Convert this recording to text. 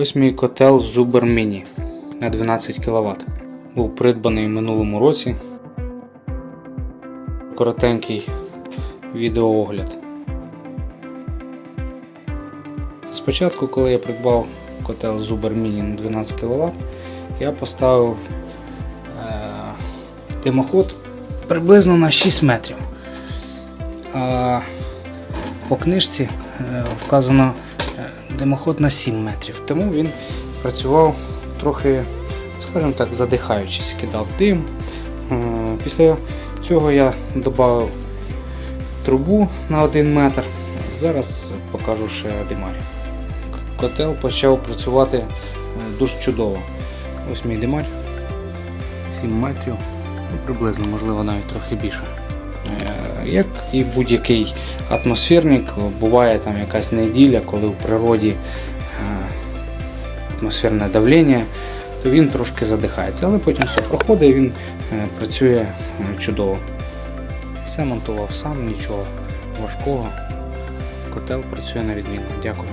Ось мій котел Zuber Mini на 12 кВт. Був придбаний минулому році. Коротенький відеоогляд. Спочатку, коли я придбав котел Zuber Mini на 12 кВт, я поставив е, димоход приблизно на 6 метрів. А по книжці е, вказано димоход на 7 метрів, тому він працював трохи, скажімо так, задихаючись, кидав дим. Е, Після цього я додав трубу на 1 метр. Зараз покажу ще димарь. Котел почав працювати е, дуже чудово. Ось мій димарь. 7 метрів, ну, приблизно, можливо, навіть трохи більше. Як і будь-який атмосферник, буває там якась неділя, коли в природі е, атмосферне давлення, то він трошки задихається, але потім все проходить він е, працює е, чудово. Все монтував сам, нічого важкого. Котел працює на відміну. Дякую.